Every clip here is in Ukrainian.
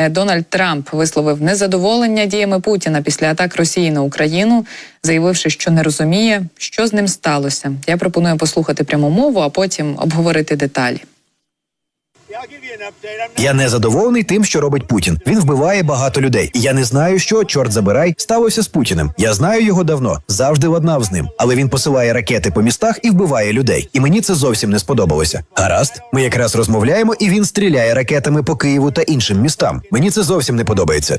Е, Дональд Трамп висловив незадоволення діями Путіна після атак Росії на Україну, заявивши, що не розуміє, що з ним сталося. Я пропоную послухати пряму мову, а потім обговорити деталі. Я не задоволений тим, що робить Путін. Він вбиває багато людей. І Я не знаю, що чорт забирай сталося з Путіним. Я знаю його давно, завжди ладнав з ним. Але він посилає ракети по містах і вбиває людей. І мені це зовсім не сподобалося. Гаразд, ми якраз розмовляємо, і він стріляє ракетами по Києву та іншим містам. Мені це зовсім не подобається.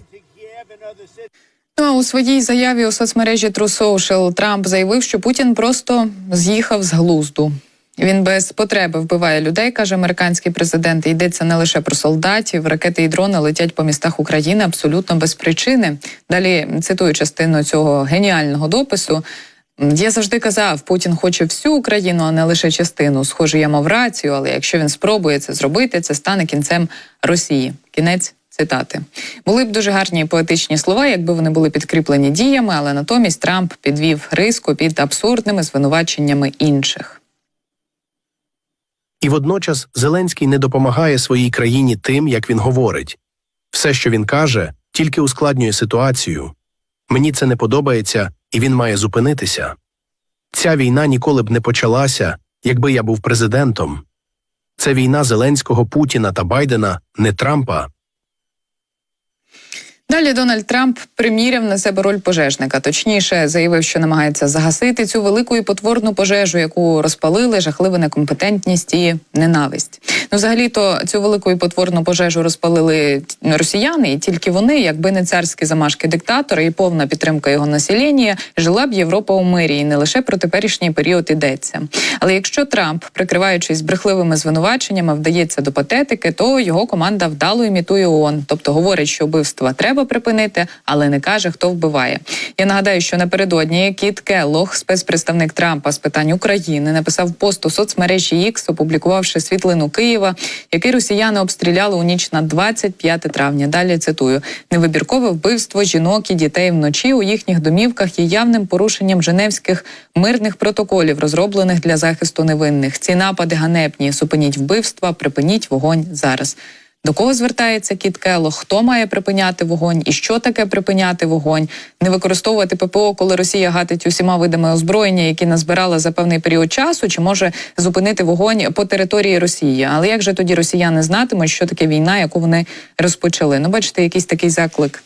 Ну а у своїй заяві у соцмережі True Social Трамп заявив, що Путін просто з'їхав з глузду. Він без потреби вбиває людей, каже американський президент. Йдеться не лише про солдатів. Ракети і дрони летять по містах України абсолютно без причини. Далі цитую частину цього геніального допису. Я завжди казав, Путін хоче всю Україну, а не лише частину. Схоже, я мав рацію, але якщо він спробує це зробити, це стане кінцем Росії. Кінець цитати були б дуже гарні поетичні слова, якби вони були підкріплені діями, але натомість Трамп підвів риску під абсурдними звинуваченнями інших. І водночас Зеленський не допомагає своїй країні тим, як він говорить. Все, що він каже, тільки ускладнює ситуацію. Мені це не подобається, і він має зупинитися. Ця війна ніколи б не почалася, якби я був президентом. Це війна Зеленського, Путіна та Байдена, не Трампа. Далі Дональд Трамп приміряв на себе роль пожежника. Точніше, заявив, що намагається загасити цю велику і потворну пожежу, яку розпалили жахлива некомпетентність і ненависть. Ну, взагалі, то цю велику і потворну пожежу розпалили росіяни, і тільки вони, якби не царські замашки диктатора і повна підтримка його населення, жила б Європа у мирі, і не лише про теперішній період йдеться. Але якщо Трамп, прикриваючись брехливими звинуваченнями, вдається до патетики, то його команда вдало імітує ООН, тобто говорить, що вбивства треба припинити, але не каже, хто вбиває. Я нагадаю, що напередодні Кіт Келлог, спецпредставник Трампа з питань України, написав пост у соцмережі X, опублікувавши світлину Києва, який росіяни обстріляли у ніч на 25 травня. Далі цитую: невибіркове вбивство жінок і дітей вночі у їхніх домівках є явним порушенням женевських мирних протоколів, розроблених для захисту невинних. Ці напади ганебні. Зупиніть вбивства, припиніть вогонь зараз. До кого звертається Кіт Келлог? Хто має припиняти вогонь і що таке припиняти вогонь? Не використовувати ППО, коли Росія гатить усіма видами озброєння, які назбирала за певний період часу, чи може зупинити вогонь по території Росії? Але як же тоді росіяни знатимуть, що таке війна, яку вони розпочали? Ну, бачите, якийсь такий заклик.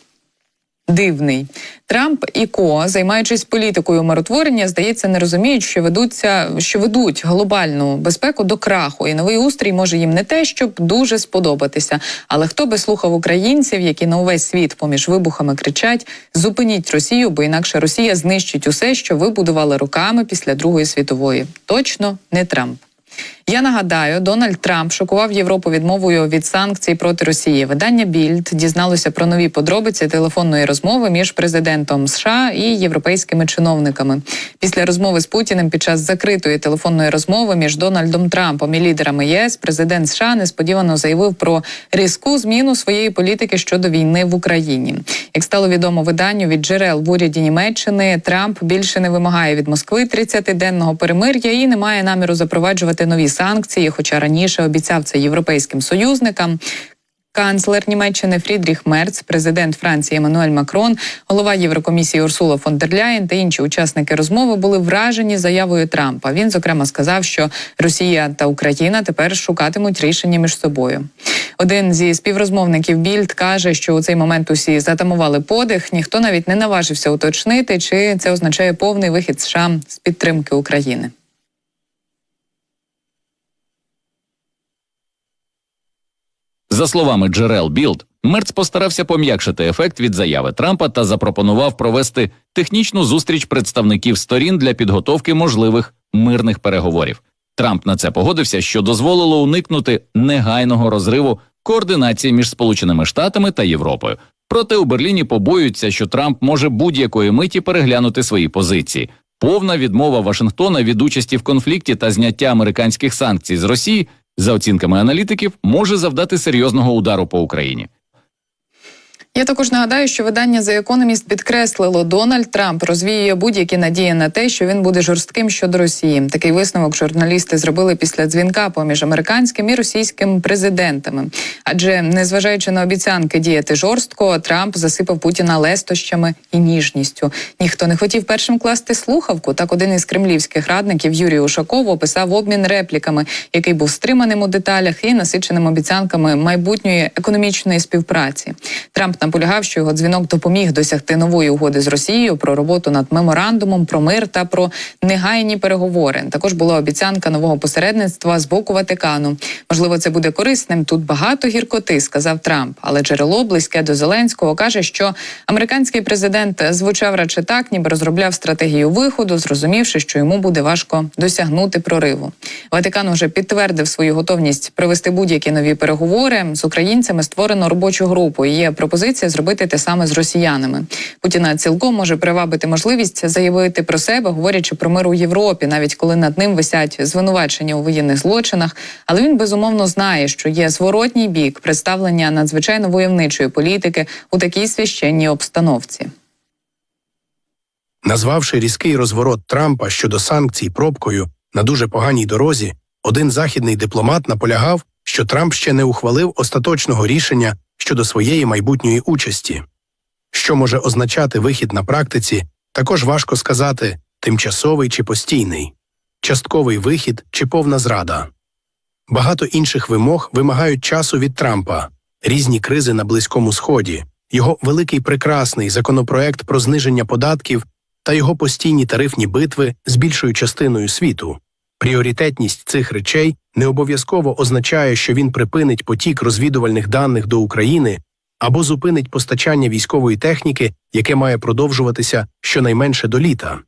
Дивний Трамп і Ко, займаючись політикою миротворення, здається, не розуміють, що ведуться, що ведуть глобальну безпеку до краху, і новий устрій може їм не те, щоб дуже сподобатися. Але хто би слухав українців, які на увесь світ поміж вибухами кричать: зупиніть Росію, бо інакше Росія знищить усе, що ви будували роками після Другої світової. Точно не Трамп. Я нагадаю, Дональд Трамп шокував Європу відмовою від санкцій проти Росії. Видання Більд дізналося про нові подробиці телефонної розмови між президентом США і європейськими чиновниками. Після розмови з Путіним під час закритої телефонної розмови між Дональдом Трампом і лідерами ЄС президент США несподівано заявив про різку зміну своєї політики щодо війни в Україні. Як стало відомо виданню від джерел в уряді Німеччини, Трамп більше не вимагає від Москви 30-денного перемир'я і не має наміру запроваджувати нові санкції, хоча раніше обіцяв це європейським союзникам. Канцлер Німеччини Фрідріх Мерц, президент Франції Еммануель Макрон, голова Єврокомісії Урсула фон дер Ляєн та інші учасники розмови були вражені заявою Трампа. Він зокрема сказав, що Росія та Україна тепер шукатимуть рішення між собою. Один зі співрозмовників Більд каже, що у цей момент усі затамували подих. Ніхто навіть не наважився уточнити, чи це означає повний вихід США з підтримки України. За словами джерел Білд, Мерц постарався пом'якшити ефект від заяви Трампа та запропонував провести технічну зустріч представників сторін для підготовки можливих мирних переговорів. Трамп на це погодився, що дозволило уникнути негайного розриву координації між Сполученими Штатами та Європою. Проте у Берліні побоюються, що Трамп може будь-якої миті переглянути свої позиції. Повна відмова Вашингтона від участі в конфлікті та зняття американських санкцій з Росії за оцінками аналітиків, може завдати серйозного удару по Україні. Я також нагадаю, що видання The Economist підкреслило, Дональд Трамп розвіює будь-які надії на те, що він буде жорстким щодо Росії. Такий висновок журналісти зробили після дзвінка поміж американським і російським президентами. Адже, незважаючи на обіцянки діяти жорстко, Трамп засипав Путіна лестощами і ніжністю. Ніхто не хотів першим класти слухавку. Так один із кремлівських радників Юрій Ушаков описав обмін репліками, який був стриманим у деталях і насиченим обіцянками майбутньої економічної співпраці. Трамп наполягав, що його дзвінок допоміг досягти нової угоди з Росією про роботу над меморандумом про мир та про негайні переговори. Також була обіцянка нового посередництва з боку Ватикану. Можливо, це буде корисним. Тут багато гіркоти, сказав Трамп. Але джерело близьке до Зеленського каже, що американський президент звучав радше так, ніби розробляв стратегію виходу, зрозумівши, що йому буде важко досягнути прориву. Ватикан уже підтвердив свою готовність провести будь-які нові переговори з українцями. Створено робочу групу. Є пропозиція зробити те саме з росіянами. Путіна цілком може привабити можливість заявити про себе, говорячи про мир у Європі, навіть коли над ним висять звинувачення у воєнних злочинах. Але він безумовно знає, що є зворотній бік представлення надзвичайно войовничої політики у такій священній обстановці. Назвавши різкий розворот Трампа щодо санкцій пробкою на дуже поганій дорозі, один західний дипломат наполягав, що Трамп ще не ухвалив остаточного рішення щодо своєї майбутньої участі. Що може означати вихід на практиці, також важко сказати тимчасовий чи постійний, частковий вихід чи повна зрада. Багато інших вимог вимагають часу від Трампа, різні кризи на Близькому Сході, його великий прекрасний законопроект про зниження податків та його постійні тарифні битви з більшою частиною світу. Пріоритетність цих речей не обов'язково означає, що він припинить потік розвідувальних даних до України або зупинить постачання військової техніки, яке має продовжуватися щонайменше до літа.